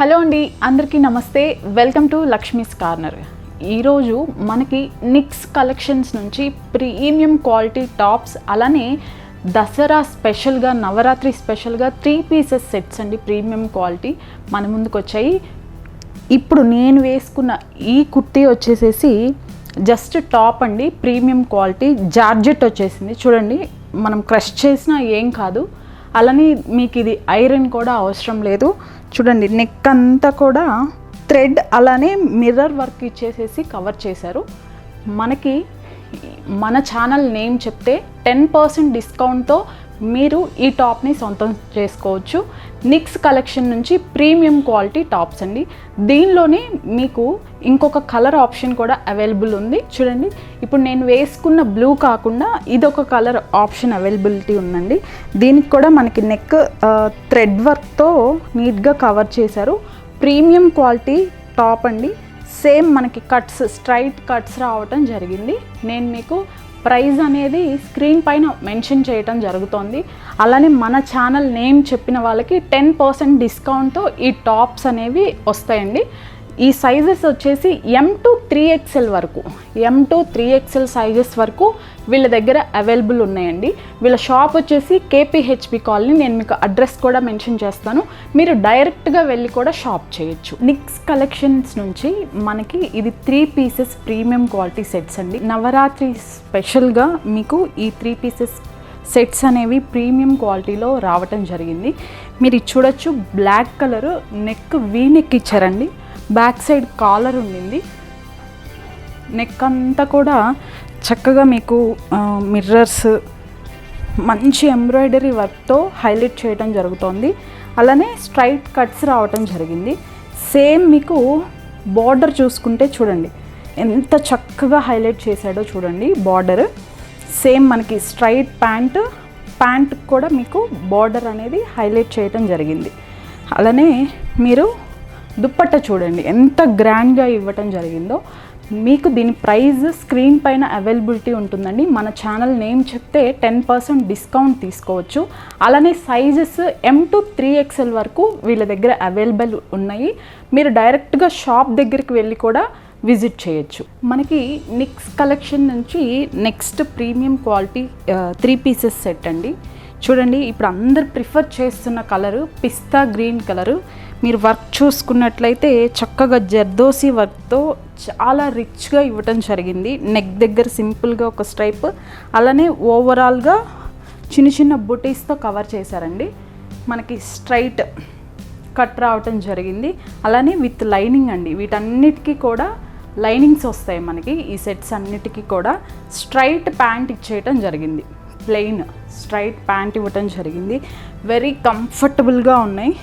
Hello అండి అందరికీ నమస్తే. Welcome to Lakshmi's corner. ఈరోజు మనకి నిక్స్ కలెక్షన్స్ నుంచి ప్రీమియం క్వాలిటీ టాప్స్ అలానే దసరా స్పెషల్గా నవరాత్రి స్పెషల్గా త్రీ పీసెస్ సెట్స్ అండి ప్రీమియం క్వాలిటీ మన ముందుకు వచ్చాయి. ఇప్పుడు నేను వేసుకున్న ఈ కుర్తీ వచ్చేసేసి జస్ట్ టాప్ అండి ప్రీమియం క్వాలిటీ జార్జెట్ వచ్చేసింది. చూడండి మనం క్రష్ చేసినా ఏం కాదు. అలానే మీకు ఇది ఐరన్ కూడా అవసరం లేదు. చూడండి నెక్ అంతా కూడా థ్రెడ్ అలానే మిర్రర్ వర్క్ ఇచ్చేసేసి కవర్ చేశారు. మనకి మన ఛానల్ నేమ్ చెప్తే టెన్ పర్సెంట్ డిస్కౌంట్తో మీరు ఈ టాప్ని సొంతం చేసుకోవచ్చు. నిక్స్ కలెక్షన్ నుంచి ప్రీమియం క్వాలిటీ టాప్స్ అండి. దీనిలోనే మీకు ఇంకొక కలర్ ఆప్షన్ కూడా అవైలబుల్ ఉంది. చూడండి ఇప్పుడు నేను వేసుకున్న బ్లూ కాకుండా ఇదొక కలర్ ఆప్షన్ అవైలబిలిటీ ఉందండి. దీనికి కూడా మనకి నెక్ థ్రెడ్ వర్క్తో నీట్గా కవర్ చేశారు. ప్రీమియం క్వాలిటీ టాప్ అండి. సేమ్ మనకి కట్స్ స్ట్రైట్ కట్స్ రావటం జరిగింది. నేను మీకు ప్రైజ్ అనేది స్క్రీన్ పైన మెన్షన్ చేయటం జరుగుతోంది. అలానే మన ఛానల్ నేమ్ చెప్పిన వాళ్ళకి టెన్ పర్సెంట్ డిస్కౌంట్తో ఈ టాప్స్ అనేవి వస్తాయండి. ఈ సైజెస్ వచ్చేసి ఎం టు త్రీ ఎక్స్ఎల్ వరకు. M to three XL sizes వరకు వీళ్ళ దగ్గర అవైలబుల్ ఉన్నాయండి. వీళ్ళ షాప్ వచ్చేసి కేపీహెచ్పి కాలనీ. నేను మీకు అడ్రస్ కూడా మెన్షన్ చేస్తాను. మీరు డైరెక్ట్గా వెళ్ళి కూడా షాప్ చేయొచ్చు. నిక్స్ కలెక్షన్స్ నుంచి మనకి ఇది three pieces premium quality sets అండి. నవరాత్రి స్పెషల్గా మీకు ఈ త్రీ పీసెస్ సెట్స్ అనేవి ప్రీమియం క్వాలిటీలో రావటం జరిగింది. మీరు చూడొచ్చు. Black colour neck V neck ఇచ్చారండి. బ్యాక్ సైడ్ కాలర్ ఉండింది. నెక్ అంతా కూడా చక్కగా మీకు మిర్రర్స్ మంచి ఎంబ్రాయిడరీ వర్క్తో హైలైట్ చేయడం జరుగుతోంది. అలానే స్ట్రైట్ కట్స్ రావటం జరిగింది. సేమ్ మీకు బార్డర్ చూసుకుంటే చూడండి. ఎంత చక్కగా హైలైట్ చేశాడో చూడండి బార్డర్ సేమ్ మనకి స్ట్రైట్ ప్యాంట్ ప్యాంట్ కూడా మీకు బార్డర్ అనేది హైలైట్ చేయటం జరిగింది. అలానే మీరు దుప్పట్ట చూడండి. ఎంత గ్రాండ్గా ఇవ్వటం జరిగిందో. మీకు దీని ప్రైస్ స్క్రీన్ పైన అవైలబిలిటీ ఉంటుందండి. మన ఛానల్ నేమ్ చెప్తే టెన్ పర్సెంట్ డిస్కౌంట్ తీసుకోవచ్చు. అలానే sizes M to three XL వరకు వీళ్ళ దగ్గర అవైలబుల్ ఉన్నాయి. మీరు డైరెక్ట్గా షాప్ దగ్గరికి వెళ్ళి కూడా విజిట్ చేయొచ్చు. మనకి నిక్స్ కలెక్షన్ నుంచి next premium quality three pieces set అండి. చూడండి ఇప్పుడు అందరు ప్రిఫర్ చేస్తున్న కలరు పిస్తా గ్రీన్ కలరు. మీరు వర్క్ చూసుకున్నట్లయితే చక్కగా జర్దోసి వర్క్తో చాలా రిచ్గా ఇవ్వటం జరిగింది. నెక్ దగ్గర సింపుల్గా ఒక స్ట్రైప్ అలానే ఓవరాల్గా చిన్న చిన్న బుటీస్తో కవర్ చేశారండి. మనకి స్ట్రైట్ కట్ రావటం జరిగింది. అలానే విత్ లైనింగ్ అండి. వీటన్నిటికీ కూడా లైనింగ్స్ వస్తాయి మనకి. ఈ సెట్స్ అన్నిటికీ కూడా స్ట్రైట్ ప్యాంట్ ఇచ్చేయటం జరిగింది. ప్లెయిన్ స్ట్రైట్ ప్యాంట్ ఇవ్వటం జరిగింది. వెరీ కంఫర్టబుల్గా ఉన్నాయి.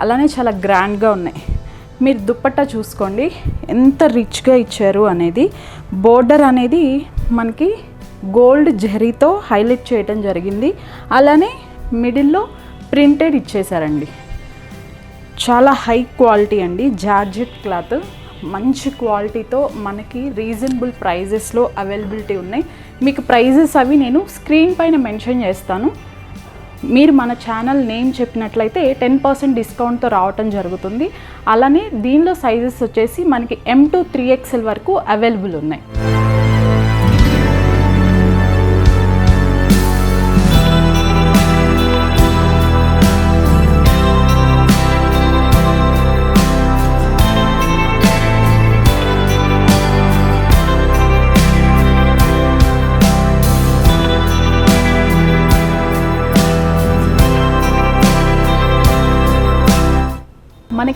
అలానే చాలా గ్రాండ్గా ఉన్నాయి. మీరు దుప్పట్టా చూసుకోండి. ఎంత రిచ్గా ఇచ్చారు అనేది. బోర్డర్ అనేది మనకి గోల్డ్ జరీతో హైలైట్ చేయటం జరిగింది. అలానే మిడిల్లో ప్రింటెడ్ ఇచ్చేసారండి చాలా హై క్వాలిటీ అండి. Georgette cloth. మంచి క్వాలిటీతో మనకి రీజనబుల్ ప్రైజెస్లో అవైలబిలిటీ ఉన్నాయి. మీకు ప్రైజెస్ అవి నేను స్క్రీన్ పైన మెన్షన్ చేస్తాను. మీరు మన ఛానల్ నేమ్ చెప్పినట్లయితే టెన్ పర్సెంట్ డిస్కౌంట్తో రావటం జరుగుతుంది. అలానే దీనిలో సైజెస్ వచ్చేసి మనకి ఎం టు త్రీ ఎక్స్ఎల్ వరకు అవైలబుల్ ఉన్నాయి.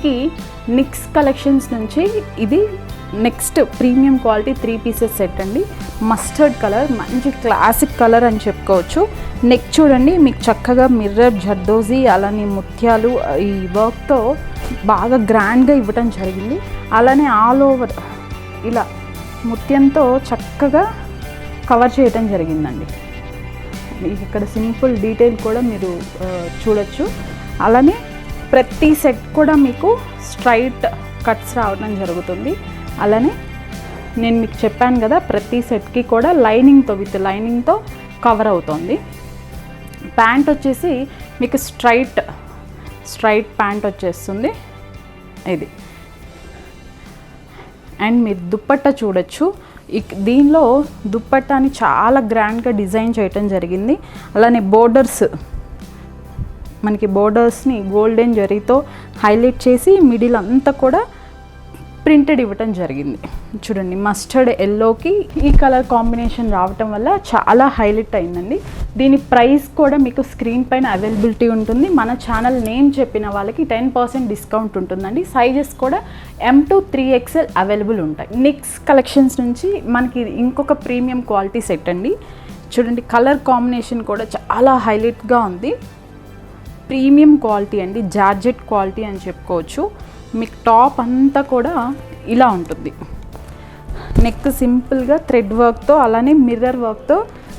మనకి నిక్స్ కలెక్షన్స్ నుంచి ఇది next premium quality three pieces set అండి. మస్టర్డ్ కలర్ మంచి క్లాసిక్ కలర్ అని చెప్పుకోవచ్చు. నెక్ చూడండి మీకు చక్కగా మిర్రర్ జర్దోజీ అలానే ముత్యాలు ఈ వర్క్తో బాగా గ్రాండ్గా ఇవ్వటం జరిగింది. అలానే ఆల్ ఓవర్ ఇలా ముత్యంతో చక్కగా కవర్ చేయటం జరిగిందండి. ఇక్కడ సింపుల్ డీటెయిల్ కూడా మీరు చూడొచ్చు. అలానే ప్రతి సెట్ కూడా మీకు స్ట్రైట్ కట్స్ రావడం జరుగుతుంది. అలానే నేను మీకు చెప్పాను కదా ప్రతి సెట్కి కూడా లైనింగ్తో విత్ లైనింగ్తో కవర్ అవుతుంది. ప్యాంట్ వచ్చేసి మీకు స్ట్రైట్ స్ట్రైట్ ప్యాంట్ వచ్చేస్తుంది. ఇది. అండ్ మీరు దుప్పట్ట చూడొచ్చు. ఇక్- దీనిలో దుప్పట్టాని చాలా గ్రాండ్గా డిజైన్ చేయటం జరిగింది. అలానే బోర్డర్స్ మనకి బోర్డర్స్ని గోల్డెన్ జరీతో హైలైట్ చేసి మిడిల్ అంతా కూడా ప్రింటెడ్ ఇవ్వటం జరిగింది. చూడండి మస్టర్డ్ ఎల్లోకి ఈ కలర్ కాంబినేషన్ రావటం వల్ల చాలా హైలైట్ అయిందండి. దీని ప్రైస్ కూడా మీకు స్క్రీన్ పైన అవైలబిలిటీ ఉంటుంది. మన ఛానల్ నేమ్ చెప్పిన వాళ్ళకి టెన్ పర్సెంట్ డిస్కౌంట్ ఉంటుందండి. సైజెస్ కూడా M to three XL available ఉంటాయి. నెక్స్ట్ కలెక్షన్స్ నుంచి మనకి ఇంకొక ప్రీమియం క్వాలిటీ సెట్ అండి. చూడండి కలర్ కాంబినేషన్ కూడా చాలా హైలైట్గా ఉంది. ప్రీమియం క్వాలిటీ అండి జార్జెట్ క్వాలిటీ అని చెప్పుకోవచ్చు. మీకు టాప్ అంతా కూడా ఇలా ఉంటుంది. నెక్ సింపుల్గా థ్రెడ్ వర్క్తో అలానే మిర్రర్ వర్క్తో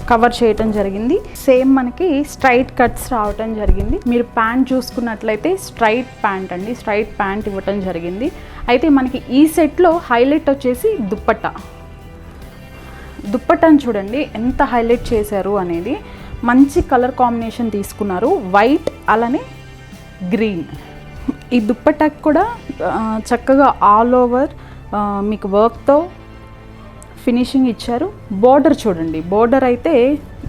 కవర్ చేయటం జరిగింది. సేమ్ మనకి స్ట్రైట్ కట్స్ రావటం జరిగింది. మీరు ప్యాంట్ చూసుకున్నట్లయితే స్ట్రైట్ ప్యాంట్ అండి స్ట్రైట్ ప్యాంట్ ఇవ్వటం జరిగింది. అయితే మనకి ఈ సెట్లో హైలైట్ వచ్చేసి దుప్పట్ట. దుప్పటాన్ని చూడండి ఎంత హైలైట్ చేశారు అనేది. మంచి కలర్ కాంబినేషన్ తీసుకున్నారు. వైట్ అలానే గ్రీన్ ఈ దుప్పటాకి కూడా చక్కగా ఆల్ ఓవర్ మీకు వర్క్తో ఫినిషింగ్ ఇచ్చారు. బోర్డర్ చూడండి. బోర్డర్ అయితే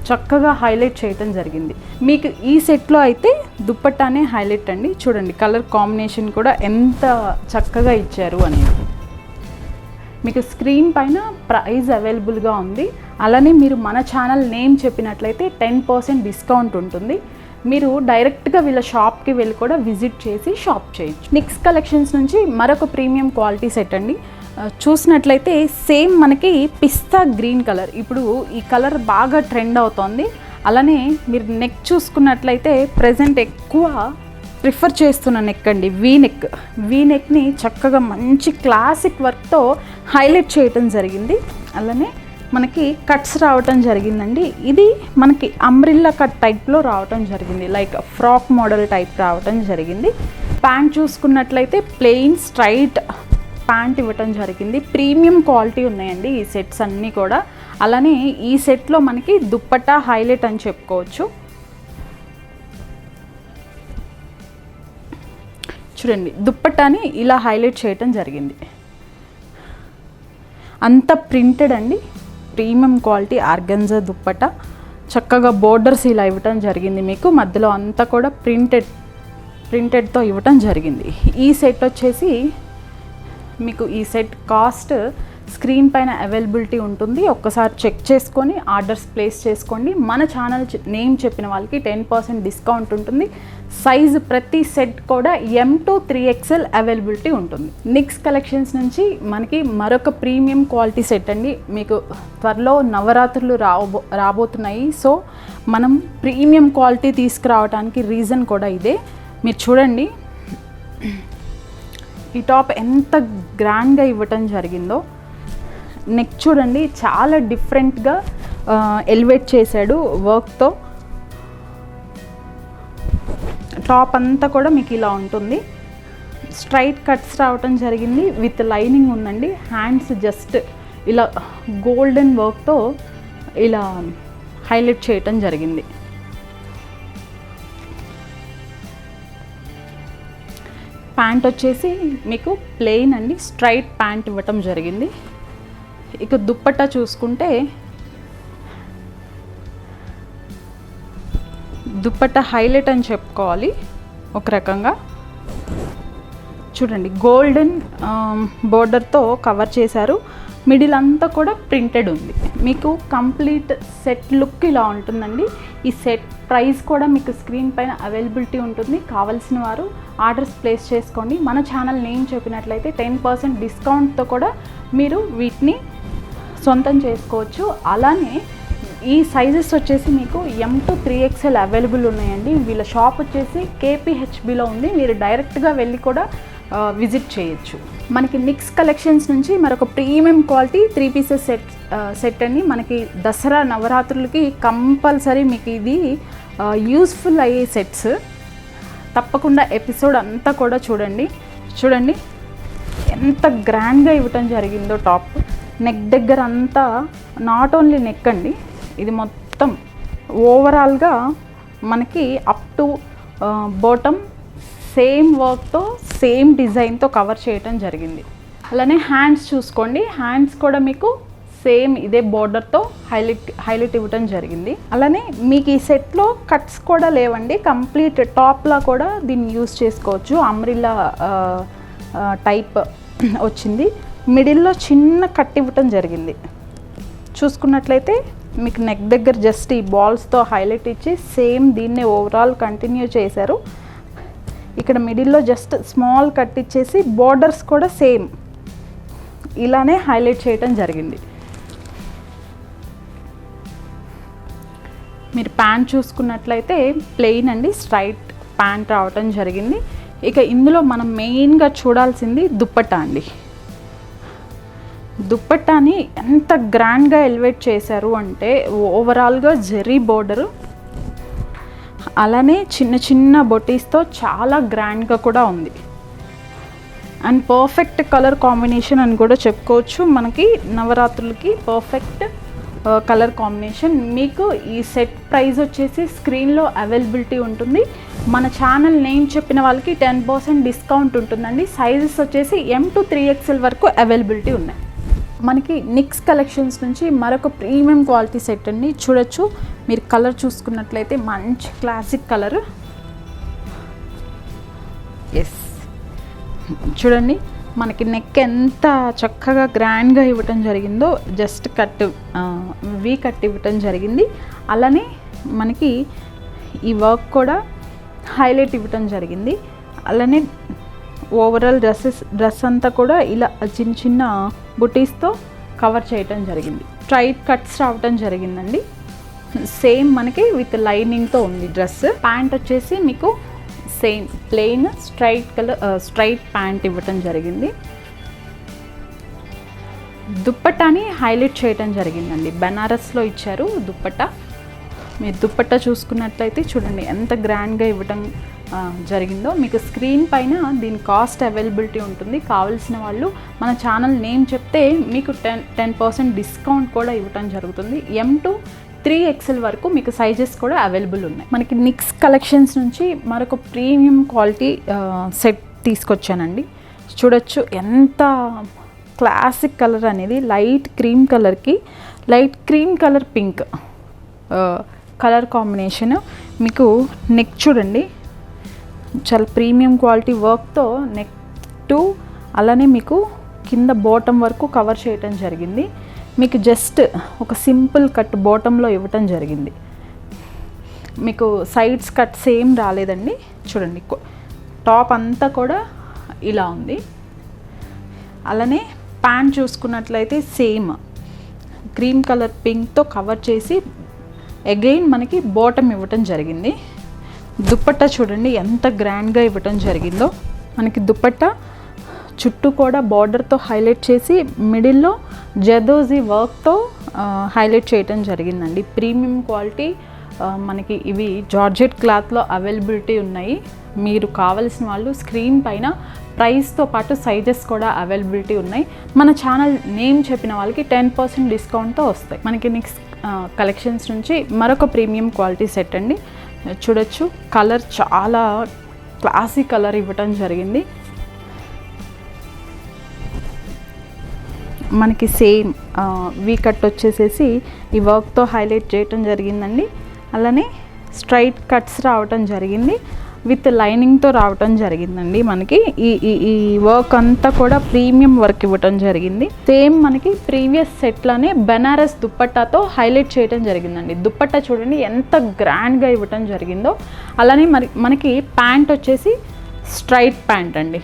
చక్కగా హైలైట్ చేయటం జరిగింది. మీకు ఈ సెట్లో అయితే దుప్పట్టానే హైలైట్ అండి. చూడండి కలర్ కాంబినేషన్ కూడా ఎంత చక్కగా ఇచ్చారు అనేది. మీకు స్క్రీన్ పైన ప్రైస్ అవైలబుల్గా ఉంది. అలానే మీరు మన ఛానల్ నేమ్ చెప్పినట్లయితే టెన్ పర్సెంట్ డిస్కౌంట్ ఉంటుంది. మీరు డైరెక్ట్గా వీళ్ళ షాప్కి వెళ్ళి కూడా విజిట్ చేసి షాప్ చేయొచ్చు. నిక్స్ కలెక్షన్స్ నుంచి మరొక ప్రీమియం క్వాలిటీ సెట్ అండి. చూసినట్లయితే సేమ్ మనకి పిస్తా గ్రీన్ కలర్. ఇప్పుడు ఈ కలర్ బాగా ట్రెండ్ అవుతోంది. అలానే మీరు నెక్ చూసుకున్నట్లయితే ప్రజెంట్ ఎక్కువ ప్రిఫర్ చేస్తున్న నెక్ అండి. వీ నెక్ వీ నెక్ని చక్కగా మంచి క్లాసిక్ వర్క్తో హైలైట్ చేయటం జరిగింది. అలానే మనకి కట్స్ రావటం జరిగిందండి. ఇది మనకి అంబ్రిల్లా కట్ టైప్లో రావటం జరిగింది. లైక్ ఫ్రాక్ మోడల్ టైప్ రావటం జరిగింది. ప్యాంట్ చూసుకున్నట్లయితే ప్లెయిన్ స్ట్రైట్ ప్యాంట్ ఇవ్వటం జరిగింది. ప్రీమియం క్వాలిటీ ఉన్నాయండి ఈ సెట్స్ అన్నీ కూడా. అలానే ఈ సెట్లో మనకి దుప్పట్టా హైలైట్ అని చెప్పుకోవచ్చు. చూడండి దుప్పట్టాని ఇలా హైలైట్ చేయటం జరిగింది. అంత ప్రింటెడ్ అండి ప్రీమియం క్వాలిటీ ఆర్గన్జా దుప్పట. చక్కగా బోర్డర్స్ ఇలా ఇవ్వటం జరిగింది మీకు మధ్యలో అంతా కూడా ప్రింటెడ్ ప్రింటెడ్తో ఇవ్వటం జరిగింది. ఈ సెట్ వచ్చేసి మీకు ఈ సెట్ కాస్ట్ స్క్రీన్ పైన అవైలబిలిటీ ఉంటుంది. ఒక్కసారి చెక్ చేసుకొని ఆర్డర్స్ ప్లేస్ చేసుకోండి. మన ఛానల్ నేమ్ చెప్పిన వాళ్ళకి టెన్ పర్సెంట్ డిస్కౌంట్ ఉంటుంది. సైజ్ ప్రతి సెట్ కూడా M to three XL availability ఉంటుంది. నిక్స్ కలెక్షన్స్ నుంచి మనకి మరొక ప్రీమియం క్వాలిటీ సెట్ అండి. మీకు త్వరలో నవరాత్రులు రాబో రాబోతున్నాయి. సో మనం ప్రీమియం క్వాలిటీ తీసుకురావడానికి రీజన్ కూడా ఇదే. మీరు చూడండి. ఈ టాప్ ఎంత గ్రాండ్గా ఇవ్వటం జరిగిందో. నెక్ చూడండి చాలా డిఫరెంట్గా ఎలివేట్ చేశాడు వర్క్తో టాప్ అంతా కూడా మీకు ఇలా ఉంటుంది. స్ట్రైట్ కట్స్ రావటం జరిగింది విత్ లైనింగ్ ఉందండి. హ్యాండ్స్ జస్ట్ ఇలా గోల్డెన్ వర్క్తో ఇలా హైలైట్ చేయటం జరిగింది. ప్యాంట్ వచ్చేసి మీకు ప్లెయిన్ అండి స్ట్రైట్ ప్యాంట్ ఇవ్వటం జరిగింది. ఇక దుప్పట్టా చూసుకుంటే దుప్పట్ట హైలైట్ అని చెప్పుకోవాలి ఒక రకంగా. చూడండి గోల్డెన్ బోర్డర్తో కవర్ చేశారు. మిడిల్ అంతా కూడా ప్రింటెడ్ ఉంది. మీకు కంప్లీట్ సెట్ లుక్ ఇలా ఉంటుందండి. ఈ సెట్ ప్రైస్ కూడా మీకు స్క్రీన్ పైన అవైలబిలిటీ ఉంటుంది. కావలసిన వారు ఆర్డర్స్ ప్లేస్ చేసుకోండి. మన ఛానల్ నేమ్ చెప్పినట్లయితే టెన్ పర్సెంట్ డిస్కౌంట్తో కూడా మీరు వీటిని సొంతం చేసుకోవచ్చు. అలానే ఈ సైజెస్ వచ్చేసి మీకు M to three XL available ఉన్నాయండి. వీళ్ళ షాప్ వచ్చేసి కేపీహెచ్బిలో ఉంది. మీరు డైరెక్ట్గా వెళ్ళి కూడా విజిట్ చేయొచ్చు. మనకి మిక్స్ కలెక్షన్స్ నుంచి మరొక premium quality three pieces set set అండి. మనకి దసరా నవరాత్రులకి కంపల్సరీ మీకు ఇది యూస్ఫుల్ అయ్యే సెట్స్ తప్పకుండా ఎపిసోడ్ అంతా కూడా చూడండి. చూడండి. ఎంత గ్రాండ్గా ఇవ్వటం జరిగిందో టాప్. నెక్ దగ్గర అంతా నాట్ ఓన్లీ నెక్ అండి ఇది మొత్తం ఓవరాల్గా మనకి అప్ టు బాటమ్ సేమ్ వర్క్తో సేమ్ డిజైన్తో కవర్ చేయటం జరిగింది. అలానే హ్యాండ్స్ చూసుకోండి హ్యాండ్స్ కూడా మీకు సేమ్ ఇదే బోర్డర్తో హైలైట్ హైలైట్ ఇవ్వటం జరిగింది. అలానే మీకు ఈ సెట్లో కట్స్ కూడా లేవండి కంప్లీట్ టాప్లా కూడా దీన్ని యూస్ చేసుకోవచ్చు అమ్రిల్లా టైప్ వచ్చింది. మిడిల్లో చిన్న కట్ ఇవ్వటం జరిగింది. చూసుకున్నట్లయితే మీకు నెక్ దగ్గర జస్ట్ ఈ బాల్స్తో హైలైట్ ఇచ్చి సేమ్ దీన్నే ఓవరాల్ కంటిన్యూ చేశారు. ఇక్కడ మిడిల్లో జస్ట్ స్మాల్ కట్ ఇచ్చేసి బార్డర్స్ కూడా సేమ్ ఇలానే హైలైట్ చేయటం జరిగింది. మీరు ప్యాంట్ చూసుకున్నట్లయితే ప్లెయిన్ అండి స్ట్రైట్ ప్యాంట్ రావటం జరిగింది. ఇక ఇందులో మనం మెయిన్గా చూడాల్సింది దుప్పట్ట అండి. దుప్పట్టాని ఎంత గ్రాండ్గా ఎలివేట్ చేశారు అంటే ఓవరాల్గా జెర్రీ బోర్డరు. అలానే చిన్న చిన్న బొటీస్తో చాలా గ్రాండ్గా కూడా ఉంది. అండ్ పర్ఫెక్ట్ కలర్ కాంబినేషన్ అని కూడా చెప్పుకోవచ్చు. మనకి నవరాత్రులకి పర్ఫెక్ట్ కలర్ కాంబినేషన్. మీకు ఈ సెట్ ప్రైస్ వచ్చేసి స్క్రీన్లో అవైలబిలిటీ ఉంటుంది. మన ఛానల్ నేమ్ చెప్పిన వాళ్ళకి టెన్ పర్సెంట్ డిస్కౌంట్ ఉంటుందండి. సైజెస్ వచ్చేసి ఎం టు త్రీ ఎక్స్ఎల్ వరకు అవైలబిలిటీ ఉన్నాయి. మనకి నిక్స్ కలెక్షన్స్ నుంచి మరొక ప్రీమియం క్వాలిటీ సెట్ అండి చూడొచ్చు. మీరు కలర్ చూసుకున్నట్లయితే మంచి క్లాసిక్ కలర్ ఎస్ చూడండి మనకి నెక్ ఎంత చక్కగా గ్రాండ్గా ఇవ్వటం జరిగిందో జస్ట్ కట్ వి కట్ ఇవ్వటం జరిగింది. అలానే మనకి ఈ వర్క్ కూడా హైలైట్ ఇవ్వటం జరిగింది. అలానే ఓవరాల్ డ్రెస్సెస్ డ్రెస్ అంతా కూడా ఇలా చిన్న చిన్న బుటీస్తో కవర్ చేయటం జరిగింది. స్ట్రైట్ కట్స్ రావటం జరిగిందండి. సేమ్ మనకి విత్ లైనింగ్తో ఉంది డ్రెస్. ప్యాంట్ వచ్చేసి మీకు same plain straight colour straight pant ఇవ్వటం జరిగింది. దుప్పట్టాని హైలైట్ చేయటం జరిగిందండి. బెనారస్లో ఇచ్చారు దుప్పట్టా మీరు దుప్పట్టా చూసుకున్నట్లయితే చూడండి ఎంత గ్రాండ్గా ఇవ్వటం జరిగిందో. మీకు స్క్రీన్ పైన దీని కాస్ట్ అవైలబిలిటీ ఉంటుంది. కావలసిన వాళ్ళు మన ఛానల్ నేమ్ చెప్తే మీకు టెన్ టెన్ పర్సెంట్ డిస్కౌంట్ కూడా ఇవ్వటం జరుగుతుంది. ఎం టు త్రీ ఎక్స్ఎల్ వరకు మీకు సైజెస్ కూడా అవైలబుల్ ఉన్నాయి. మనకి నిక్స్ కలెక్షన్స్ నుంచి మరొక ప్రీమియం క్వాలిటీ సెట్ తీసుకొచ్చానండి. చూడొచ్చు ఎంత క్లాసిక్ కలర్ అనేది లైట్ క్రీమ్ కలర్కి light cream colour pink colour combination. మీకు నెక్ చూడండి. చాలా ప్రీమియం క్వాలిటీ వర్క్తో నెక్ టు అలానే మీకు కింద బాటమ్ వరకు కవర్ చేయటం జరిగింది. మీకు జస్ట్ ఒక సింపుల్ కట్ బాటంలో ఇవ్వటం జరిగింది. మీకు సైడ్స్ కట్ సేమ్ రాలేదండి. చూడండి టాప్ అంతా కూడా ఇలా ఉంది. అలానే ప్యాంట్ చూసుకున్నట్లయితే సేమ్ క్రీమ్ కలర్ పింక్తో కవర్ చేసి అగైన్ మనకి బాటమ్ ఇవ్వటం జరిగింది. దుప్పట్ట చూడండి ఎంత గ్రాండ్గా ఇవ్వటం జరిగిందో. మనకి దుప్పట్ట చుట్టూ కూడా బార్డర్తో హైలైట్ చేసి మిడిల్లో జదోజీ వర్క్తో హైలైట్ చేయటం జరిగిందండి. ప్రీమియం క్వాలిటీ మనకి ఇవి జార్జెట్ క్లాత్లో అవైలబిలిటీ ఉన్నాయి. మీరు కావలసిన వాళ్ళు స్క్రీన్ పైన ప్రైస్తో పాటు సైజెస్ కూడా అవైలబిలిటీ ఉన్నాయి. మన ఛానల్ నేమ్ చెప్పిన వాళ్ళకి టెన్ పర్సెంట్ డిస్కౌంట్తో వస్తాయి. మనకి నెక్స్ట్ కలెక్షన్స్ నుంచి మరొక ప్రీమియం క్వాలిటీ సెట్ అండి. చూడొచ్చు కలర్ చాలా క్లాసీ కలర్ ఇవ్వటం జరిగింది. మనకి సేమ్ వీ కట్ వచ్చేసేసి ఈ వర్క్తో హైలైట్ చేయటం జరిగిందండి. అలానే స్ట్రైట్ కట్స్ రావటం జరిగింది. విత్ లైనింగ్తో రావటం జరిగిందండి మనకి. ఈ ఈ వర్క్ అంతా కూడా ప్రీమియం వర్క్ ఇవ్వటం జరిగింది. సేమ్ మనకి ప్రీవియస్ సెట్లోనే బెనారస్ దుప్పట్టాతో హైలైట్ చేయటం జరిగిందండి. దుప్పట్టా చూడండి ఎంత గ్రాండ్గా ఇవ్వటం జరిగిందో. అలానే మరి మనకి ప్యాంట్ వచ్చేసి స్ట్రైట్ ప్యాంట్ అండి.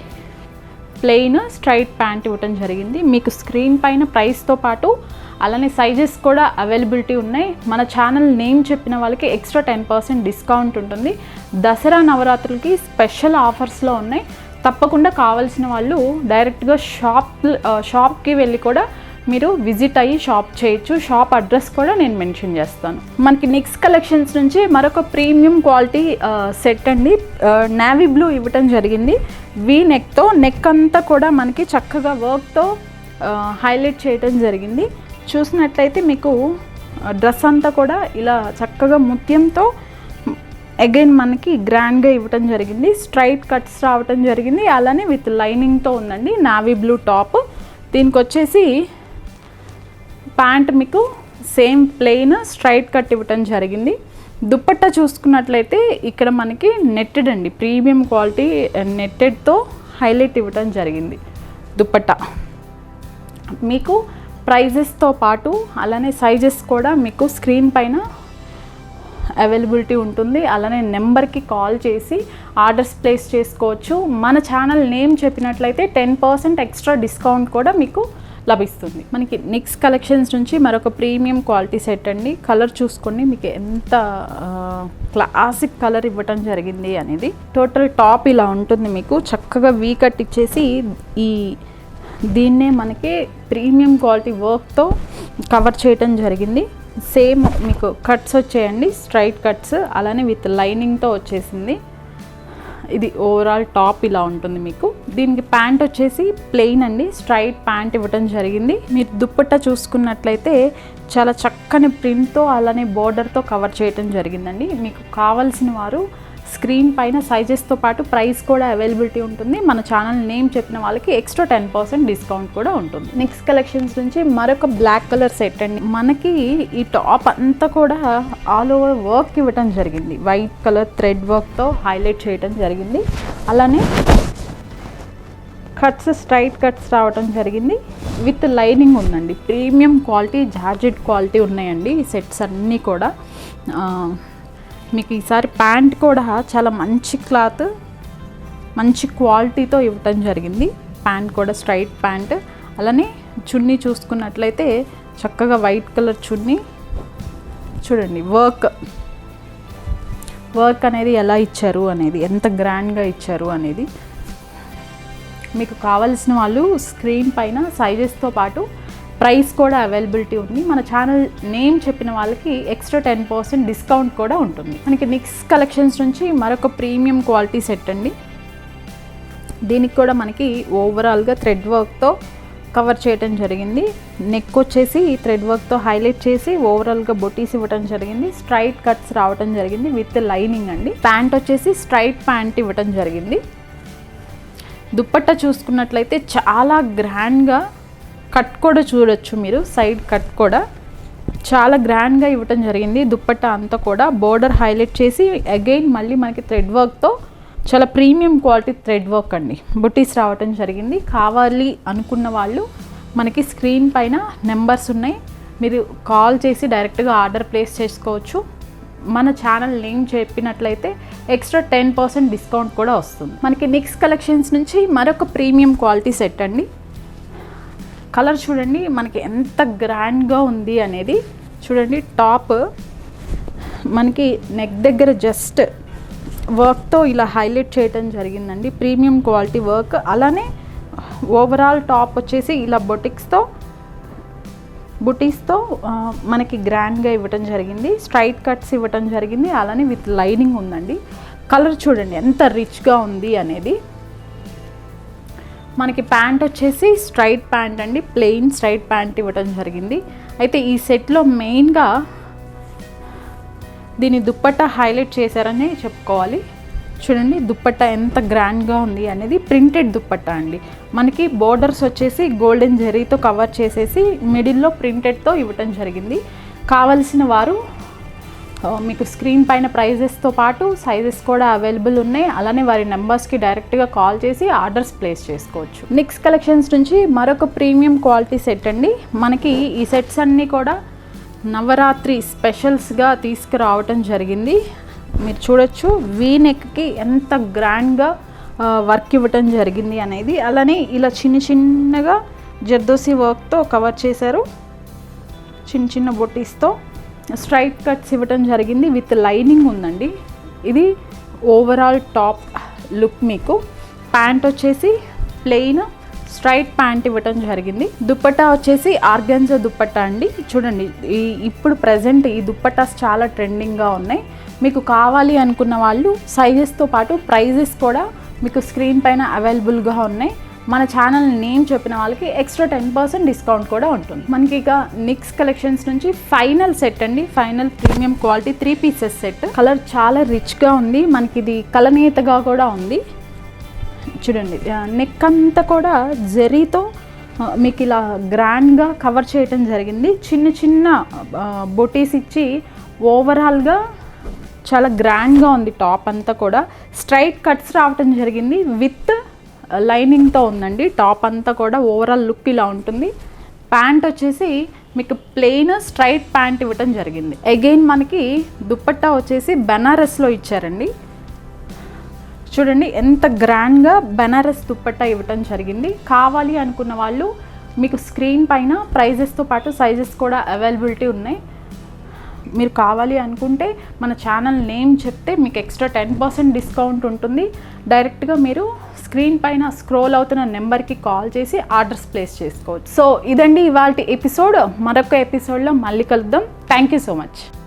ప్లెయిన్ స్ట్రైట్ ప్యాంట్ ఇవ్వటం జరిగింది. మీకు స్క్రీన్ పైన ప్రైస్తో పాటు అలానే సైజెస్ కూడా అవైలబిలిటీ ఉన్నాయి. మన ఛానల్ నేమ్ చెప్పిన వాళ్ళకి ఎక్స్ట్రా టెన్ పర్సెంట్ డిస్కౌంట్ ఉంటుంది. దసరా నవరాత్రులకి స్పెషల్ ఆఫర్స్లో ఉన్నాయి. తప్పకుండా కావాల్సిన వాళ్ళు డైరెక్ట్గా షాప్ షాప్కి వెళ్ళి కూడా మీరు విజిట్ అయ్యి షాప్ చేయొచ్చు. షాప్ అడ్రస్ కూడా నేను మెన్షన్ చేస్తాను. మనకి నెక్స్ట్ కలెక్షన్స్ నుంచి మరొక ప్రీమియం క్వాలిటీ సెట్ అండి. నావీ బ్లూ ఇవ్వటం జరిగింది. వీ నెక్తో నెక్ అంతా కూడా మనకి చక్కగా వర్క్తో హైలైట్ చేయటం జరిగింది. చూసినట్లయితే మీకు డ్రెస్ అంతా కూడా ఇలా చక్కగా ముత్యంతో అగైన్ మనకి గ్రాండ్గా ఇవ్వటం జరిగింది. స్ట్రైట్ కట్స్ రావటం జరిగింది. అలానే విత్ లైనింగ్తో ఉందండి. Navy blue top. దీనికి వచ్చేసి ప్యాంట్ మీకు సేమ్ ప్లెయిన్ స్ట్రైట్ కట్ ఇవ్వటం జరిగింది. దుప్పట్టా చూసుకున్నట్లయితే ఇక్కడ మనకి నెట్టెడ్ అండి. ప్రీమియం క్వాలిటీ నెట్టెడ్తో హైలైట్ ఇవ్వటం జరిగింది. దుప్పట్ట. మీకు ప్రైజెస్తో పాటు అలానే సైజెస్ కూడా మీకు స్క్రీన్ పైన అవైలబిలిటీ ఉంటుంది. అలానే నెంబర్కి కాల్ చేసి ఆర్డర్స్ ప్లేస్ చేసుకోవచ్చు. మన ఛానల్ నేమ్ చెప్పినట్లయితే టెన్ పర్సెంట్ ఎక్స్ట్రా డిస్కౌంట్ కూడా మీకు లభిస్తుంది. మనకి నిక్స్ కలెక్షన్స్ నుంచి మరొక ప్రీమియం క్వాలిటీ సెట్ అండి. కలర్ చూసుకోండి మీకు ఎంత క్లాసిక్ కలర్ ఇవ్వటం జరిగింది అనేది టోటల్ టాప్ ఇలా ఉంటుంది మీకు. చక్కగా వీ కట్ ఇచ్చేసి ఈ దీన్నే మనకి ప్రీమియం క్వాలిటీ వర్క్తో కవర్ చేయటం జరిగింది. సేమ్ మీకు కట్స్ వచ్చేయండి స్ట్రైట్ కట్స్ అలానే విత్ లైనింగ్తో వచ్చేసింది. ఇది ఓవరాల్ టాప్ ఇలా ఉంటుంది మీకు. దీనికి ప్యాంట్ వచ్చేసి ప్లెయిన్ అండి స్ట్రైట్ ప్యాంట్ ఇవ్వటం జరిగింది. మీరు దుప్పట్ట చూసుకున్నట్లయితే చాలా చక్కని ప్రింట్తో అలానే బోర్డర్తో కవర్ చేయటం జరిగిందండి. మీకు కావాల్సిన వారు స్క్రీన్ పైన సైజెస్తో పాటు ప్రైస్ కూడా అవైలబిలిటీ ఉంటుంది. మన ఛానల్ నేమ్ చెప్పిన వాళ్ళకి ఎక్స్ట్రా టెన్ పర్సెంట్ డిస్కౌంట్ కూడా ఉంటుంది. నెక్స్ట్ కలెక్షన్స్ నుంచి మరొక బ్లాక్ కలర్ సెట్ అండి. మనకి ఈ టాప్ అంతా కూడా ఆల్ ఓవర్ వర్క్ ఇవ్వటం జరిగింది. వైట్ కలర్ థ్రెడ్ వర్క్తో హైలైట్ చేయటం జరిగింది. అలానే కట్స్ స్ట్రైట్ కట్స్ రావటం జరిగింది. విత్ లైనింగ్ ఉందండి. ప్రీమియం క్వాలిటీ జార్జెట్ క్వాలిటీ ఉన్నాయండి ఈ సెట్స్ అన్నీ కూడా. మీకు ఈసారి ప్యాంట్ కూడా చాలా మంచి క్లాత్ మంచి క్వాలిటీతో ఇవ్వటం జరిగింది. ప్యాంట్ కూడా స్ట్రైట్ ప్యాంట్. అలానే చున్నీ చూసుకున్నట్లయితే చక్కగా వైట్ కలర్ చున్నీ. చూడండి వర్క్. వర్క్ అనేది ఎలా ఇచ్చారు అనేది ఎంత గ్రాండ్గా ఇచ్చారు అనేది. మీకు కావాల్సిన వాళ్ళు స్క్రీన్ పైన సైజెస్తో పాటు ప్రైస్ కూడా అవైలబిలిటీ ఉంది. మన ఛానల్ నేమ్ చెప్పిన వాళ్ళకి ఎక్స్ట్రా టెన్ పర్సెంట్ డిస్కౌంట్ కూడా ఉంటుంది. మనకి నిక్స్ కలెక్షన్స్ నుంచి మరొక ప్రీమియం క్వాలిటీ సెట్ అండి. దీనికి కూడా మనకి ఓవరాల్గా థ్రెడ్ వర్క్తో కవర్ చేయటం జరిగింది. నెక్ వచ్చేసి థ్రెడ్ వర్క్తో హైలైట్ చేసి ఓవరాల్గా బొటీస్ ఇవ్వటం జరిగింది. స్ట్రైట్ కట్స్ రావటం జరిగింది విత్ లైనింగ్ అండి. ప్యాంట్ వచ్చేసి స్ట్రైట్ ప్యాంట్ ఇవ్వటం జరిగింది. దుప్పట్ట చూసుకున్నట్లయితే చాలా గ్రాండ్గా కట్ కూడా చూడొచ్చు మీరు సైడ్ కట్ కూడా. చాలా గ్రాండ్గా ఇవ్వటం జరిగింది. దుప్పట్టా అంతా కూడా బోర్డర్ హైలైట్ చేసి అగైన్ మళ్ళీ మనకి థ్రెడ్ వర్క్తో చాలా ప్రీమియం క్వాలిటీ థ్రెడ్ వర్క్ అండి. బుటీస్ రావటం జరిగింది. కావాలి అనుకున్న వాళ్ళు మనకి స్క్రీన్ పైన నెంబర్స్ ఉన్నాయి. మీరు కాల్ చేసి డైరెక్ట్గా ఆర్డర్ ప్లేస్ చేసుకోవచ్చు. మన ఛానల్ నేమ్ చెప్పినట్లయితే ఎక్స్ట్రా టెన్ పర్సెంట్ డిస్కౌంట్ కూడా వస్తుంది. మనకి నెక్స్ట్ కలెక్షన్స్ నుంచి మరొక ప్రీమియం క్వాలిటీ సెట్ అండి. కలర్ చూడండి మనకి ఎంత గ్రాండ్గా ఉంది అనేది. చూడండి టాప్ మనకి నెక్ దగ్గర జస్ట్ వర్క్తో ఇలా హైలైట్ చేయటం జరిగిందండి. ప్రీమియం క్వాలిటీ వర్క్ అలానే ఓవరాల్ టాప్ వచ్చేసి ఇలా బొటిక్స్తో బుటీస్తో మనకి గ్రాండ్గా ఇవ్వటం జరిగింది. స్ట్రైట్ కట్స్ ఇవ్వటం జరిగింది. అలానే విత్ లైనింగ్ ఉందండి. కలర్ చూడండి ఎంత రిచ్గా ఉంది అనేది. మనకి ప్యాంట్ వచ్చేసి స్ట్రైట్ ప్యాంట్ అండి ప్లెయిన్ స్ట్రైట్ ప్యాంట్ ఇవ్వటం జరిగింది. అయితే ఈ సెట్లో మెయిన్గా దీని దుప్పట్టా హైలైట్ చేశారని చెప్పుకోవాలి. చూడండి దుప్పట్టా ఎంత గ్రాండ్గా ఉంది అనేది ప్రింటెడ్ దుప్పట్టా అండి. మనకి బోర్డర్స్ వచ్చేసి గోల్డెన్ జెరీతో కవర్ చేసేసి మిడిల్లో ప్రింటెడ్తో ఇవ్వటం జరిగింది. కావలసిన వారు మీకు స్క్రీన్ పైన ప్రైజెస్తో పాటు సైజెస్ కూడా అవైలబుల్ ఉన్నాయి. అలానే వారి నెంబర్స్కి డైరెక్ట్గా కాల్ చేసి ఆర్డర్స్ ప్లేస్ చేసుకోవచ్చు. నెక్స్ట్ కలెక్షన్స్ నుంచి మరొక ప్రీమియం క్వాలిటీ సెట్ అండి. మనకి ఈ సెట్స్ అన్నీ కూడా నవరాత్రి స్పెషల్స్గా తీసుకురావటం జరిగింది. మీరు చూడొచ్చు వీ నెక్కి ఎంత గ్రాండ్గా వర్క్ ఇవ్వటం జరిగింది అనేది. అలానే ఇలా చిన్న చిన్నగా జర్దోసి వర్క్తో కవర్ చేశారు. చిన్న చిన్న బొటీస్తో స్ట్రైట్ కట్స్ ఇవ్వటం జరిగింది విత్ లైనింగ్ ఉందండి. ఇది ఓవరాల్ టాప్ లుక్ మీకు. ప్యాంట్ వచ్చేసి ప్లెయిన్ స్ట్రైట్ ప్యాంట్ ఇవ్వటం జరిగింది. దుప్పట్టా వచ్చేసి ఆర్గెన్జా దుప్పట్టా అండి. చూడండి ఈ ఇప్పుడు ప్రజెంట్ ఈ దుప్పట్టాస్ చాలా ట్రెండింగ్గా ఉన్నాయి. మీకు కావాలి అనుకున్న వాళ్ళు సైజెస్తో పాటు ప్రైజెస్ కూడా మీకు స్క్రీన్ పైన అవైలబుల్గా ఉన్నాయి. మన ఛానల్ నేమ్ చెప్పిన వాళ్ళకి ఎక్స్ట్రా టెన్ పర్సెంట్ డిస్కౌంట్ కూడా ఉంటుంది. మనకి ఇక నిక్స్ కలెక్షన్స్ నుంచి ఫైనల్ సెట్ అండి. Final premium quality three pieces set colour చాలా రిచ్గా ఉంది. మనకి ఇది కలనేతగా కూడా ఉంది. చూడండి నెక్ అంతా కూడా జరీతో మీకు ఇలా గ్రాండ్గా కవర్ చేయటం జరిగింది. చిన్న చిన్న బొటీస్ ఇచ్చి ఓవరాల్గా చాలా గ్రాండ్గా ఉంది టాప్ అంతా కూడా. స్ట్రైట్ కట్స్ రావటం జరిగింది. విత్ లైనింగ్తో ఉందండి. టాప్ అంతా కూడా ఓవరాల్ లుక్ ఇలా ఉంటుంది. ప్యాంట్ వచ్చేసి మీకు ప్లెయిన్ స్ట్రైట్ ప్యాంట్ ఇవ్వటం జరిగింది. అగైన్ మనకి దుప్పట్టా వచ్చేసి బెనారస్లో ఇచ్చారండి. చూడండి ఎంత గ్రాండ్గా బెనారస్ దుప్పట్టా ఇవ్వటం జరిగింది. కావాలి అనుకున్న వాళ్ళు మీకు స్క్రీన్ పైన ప్రైజెస్తో పాటు సైజెస్ కూడా అవైలబిలిటీ ఉన్నాయి. మీరు కావాలి అనుకుంటే మన ఛానల్ నేమ్ చెప్తే మీకు ఎక్స్ట్రా టెన్ పర్సెంట్ డిస్కౌంట్ ఉంటుంది. డైరెక్ట్గా మీరు స్క్రీన్ పైన స్క్రోల్ అవుతున్న నెంబర్కి కాల్ చేసి ఆర్డర్స్ ప్లేస్ చేసుకోవచ్చు. సో ఇదండి ఇవాళ ఎపిసోడ్. మరొక ఎపిసోడ్లో మళ్ళీ కలుద్దాం. Thank you so much.